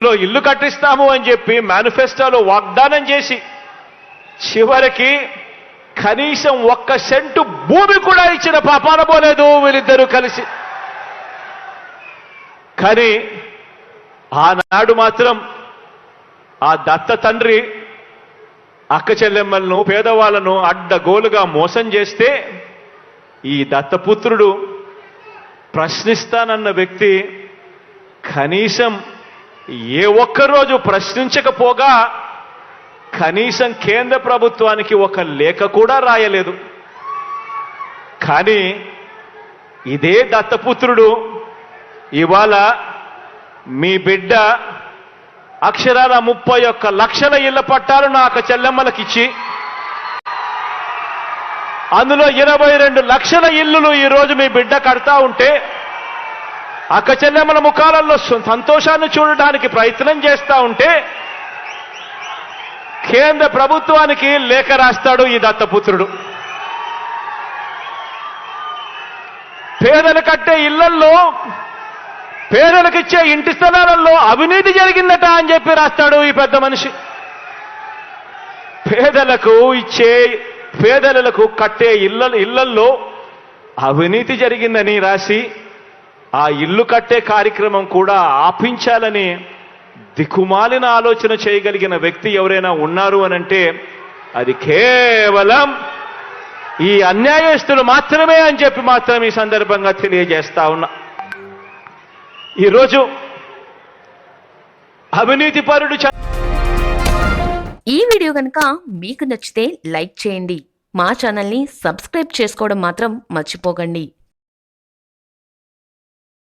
లో ఇల్లు కట్టిస్తాము అని చెప్పి మేనిఫెస్టోలో వాగ్దానం చేసి చివరికి కనీసం ఒక్క సెంటు భూమి కూడా ఇచ్చిన పాపాన పోలేదు వీళ్ళిద్దరూ కలిసి. కానీ ఆనాడు మాత్రం ఆ దత్త తండ్రి అక్క చెల్లెమ్మలను పేదవాళ్ళను అడ్డగోలుగా మోసం చేస్తే ఈ దత్తపుత్రుడు ప్రశ్నిస్తానన్న వ్యక్తి కనీసం ఏ ఒక్కరోజు ప్రశ్నించకపోగా కనీసం కేంద్ర ప్రభుత్వానికి ఒక లేఖ కూడా రాయలేదు. కానీ ఇదే దత్తపుత్రుడు ఇవాళ మీ బిడ్డ అక్షరాల ముప్పై ఒక్క లక్షల ఇళ్ళ పట్టాలు నాకు చెల్లెమ్మలకిచ్చి అందులో ఇరవై రెండు లక్షల ఇల్లులు ఈరోజు మీ బిడ్డ కడతా ఉంటే అక్క చెల్లెమ్మల ముఖాలలో సంతోషాన్ని చూడడానికి ప్రయత్నం చేస్తా ఉంటే కేంద్ర ప్రభుత్వానికి లేఖ రాస్తాడు ఈ దత్తపుత్రుడు. పేదలు కట్టే ఇళ్ళల్లో పేదలకు ఇచ్చే ఇంటి స్థలాలలో అవినీతి జరిగిందట అని చెప్పి రాస్తాడు ఈ పెద్ద మనిషి. పేదలకు ఇచ్చే పేదలకు కట్టే ఇళ్ళ ఇళ్ళల్లో అవినీతి జరిగిందని రాసి ఆ ఇల్లు కట్టే కార్యక్రమం కూడా ఆపించాలని దిక్కుమాలిన ఆలోచన చేయగలిగిన వ్యక్తి ఎవరైనా ఉన్నారు అనంటే అది కేవలం ఈ అన్యాయస్తులు మాత్రమే అని చెప్పి మాత్రం ఈ సందర్భంగా తెలియజేస్తా ఉన్నా. ఈరోజు అవినీతి పరుడు ఈ వీడియో కనుక మీకు నచ్చితే లైక్ చేయండి. మా ఛానల్ని సబ్స్క్రైబ్ చేసుకోవడం మాత్రం మర్చిపోకండి.